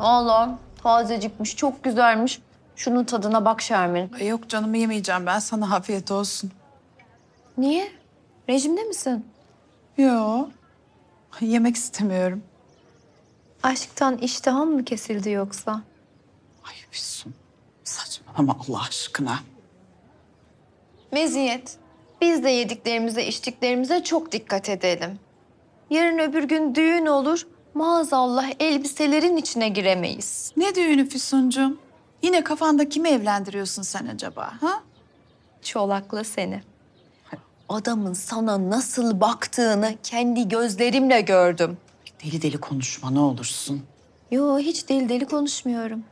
Allah tazecikmiş, çok güzelmiş. Şunun tadına bak Şermin. Ay yok canım yemeyeceğim ben sana afiyet olsun. Niye? Rejimde misin? Yo. Yemek istemiyorum. Aşktan iştahın mı kesildi yoksa? Ay Füsun. Saçmalama Allah aşkına. Meziyet. Biz de yediklerimize, içtiklerimize çok dikkat edelim. Yarın öbür gün düğün olur. Maazallah elbiselerin içine giremeyiz. Ne düğünü Füsuncuğum? Yine kafanda kimi evlendiriyorsun sen acaba? Ha? Çolakla seni. Adamın sana nasıl baktığını kendi gözlerimle gördüm. Deli deli konuşma ne olursun. Yo hiç deli deli konuşmuyorum.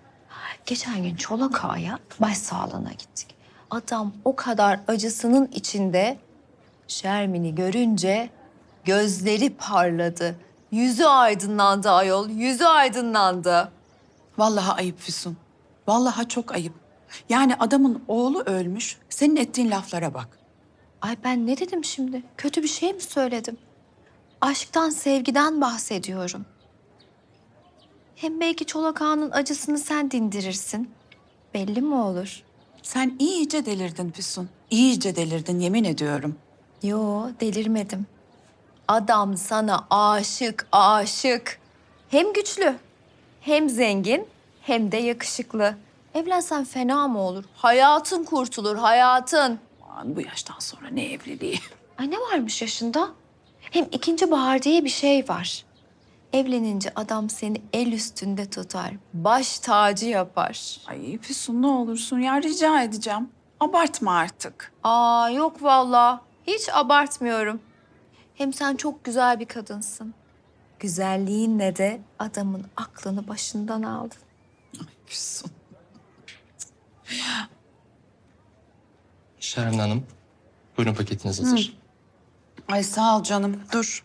Geçen gün Çolak Ağa'ya başsağlığına gittik. Adam o kadar acısının içinde Şermin'i görünce gözleri parladı. Yüzü aydınlandı ayol, yüzü aydınlandı. Vallahi ayıp Füsun. Vallahi çok ayıp. Yani adamın oğlu ölmüş. Senin ettiğin laflara bak. Ay ben ne dedim şimdi? Kötü bir şey mi söyledim? Aşktan, sevgiden bahsediyorum. Hem belki Çolak Ağa'nın acısını sen dindirirsin. Belli mi olur? Sen iyice delirdin Füsun. İyice delirdin yemin ediyorum. Yo, delirmedim. Adam sana aşık, aşık. Hem güçlü, hem zengin, hem de yakışıklı. Evlensen fena mı olur? Hayatın kurtulur, hayatın. Aman bu yaştan sonra ne evliliği. Ay ne varmış yaşında? Hem ikinci bahar diye bir şey var. Evlenince adam seni el üstünde tutar, baş tacı yapar. Ay Füsun ne olursun ya rica edeceğim. Abartma artık. Aa yok vallahi. Hiç abartmıyorum. Hem sen çok güzel bir kadınsın. Güzelliğinle de adamın aklını başından aldın. Füsun. Şermin Hanım, buyurun paketiniz hazır. Ay sağ ol canım. Dur.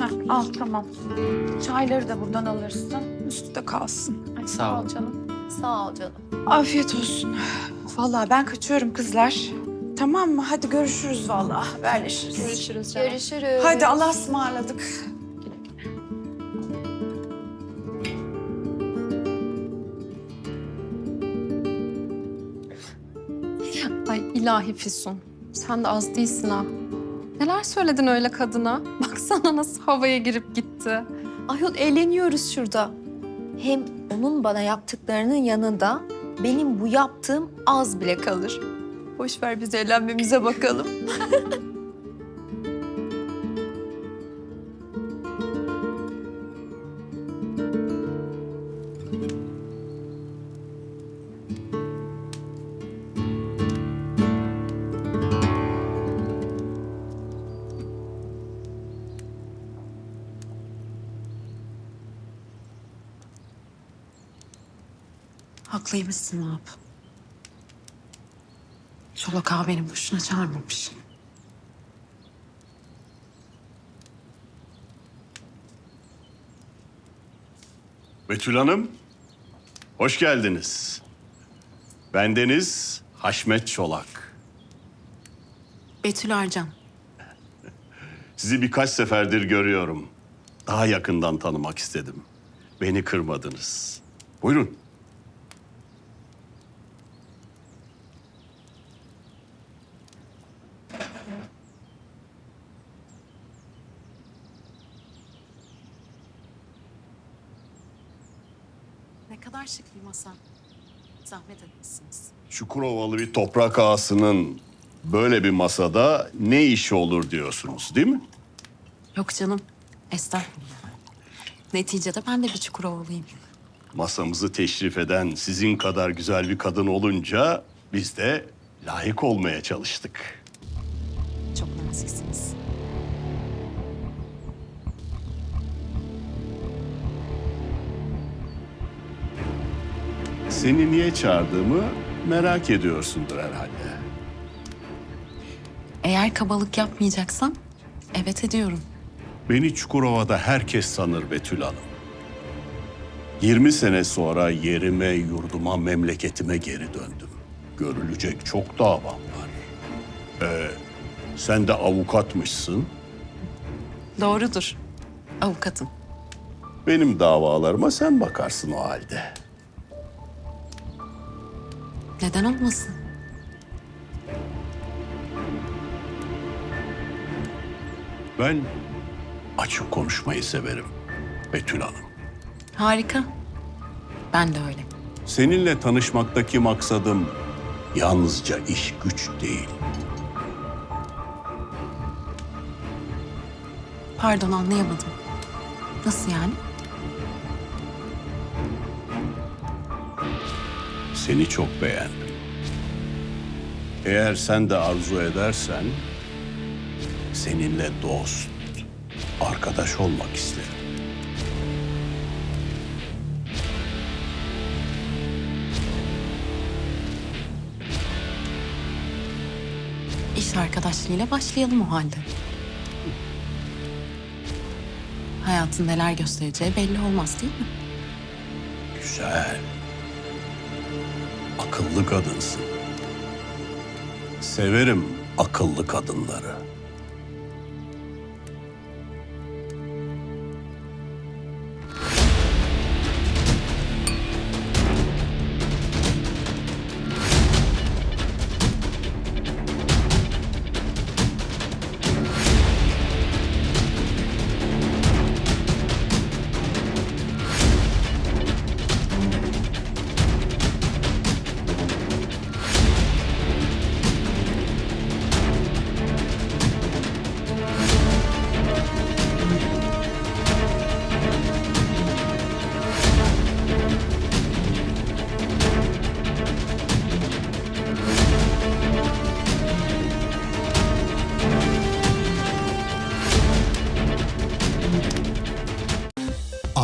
Heh, al tamam. Çayları da buradan alırsın. Üstü de kalsın. Ay, Sağ ol. canım. Sağ ol canım. Afiyet olsun. Vallahi ben kaçıyorum kızlar. Tamam mı? Hadi görüşürüz vallahi. Haberleşiriz. Görüşürüz canım. Görüşürüz. Hadi Allah'a ısmarladık. Ay ilahi Füsun. Sen de az değilsin ha. Neler söyledin öyle kadına? Baksana nasıl havaya girip gitti. Ayol eğleniyoruz şurada. Hem onun bana yaptıklarının yanında benim bu yaptığım az bile kalır. Boş ver biz eğlenmemize bakalım. Haklıymışsın yap? Çolak ağa benim boşuna çağırmamış. Betül Hanım, hoş geldiniz. Bendeniz Haşmet Çolak. Betül Arcan. Sizi birkaç seferdir görüyorum. Daha yakından tanımak istedim. Beni kırmadınız. Buyurun. Kadar şık bir masa. Zahmet etmişsiniz. Çukurovalı bir toprak ağasının böyle bir masada ne işi olur diyorsunuz değil mi? Yok canım. Estağfurullah. Neticede ben de bir Çukurovalıyım. Masamızı teşrif eden sizin kadar güzel bir kadın olunca biz de layık olmaya çalıştık. Çok naziksiniz. Seni niye çağırdığımı merak ediyorsundur herhalde. Eğer kabalık yapmayacaksam evet ediyorum. Beni Çukurova'da herkes sanır Betül Hanım. 20 sene sonra yerime, yurduma, memleketime geri döndüm. Görülecek çok davam var. Sen de avukatmışsın. Doğrudur. Avukatım. Benim davalarıma sen bakarsın o halde. Neden olmasın? Ben açık konuşmayı severim Betül Hanım. Harika. Ben de öyle. Seninle tanışmaktaki maksadım yalnızca iş güç değil. Pardon anlayamadım. Nasıl yani? Seni çok beğendim. Eğer sen de arzu edersen seninle dost, arkadaş olmak isterim. İş arkadaşlığıyla başlayalım o halde. Hayatın neler göstereceği belli olmaz değil mi? Güzel. Akıllı kadınsın. Severim akıllı kadınları.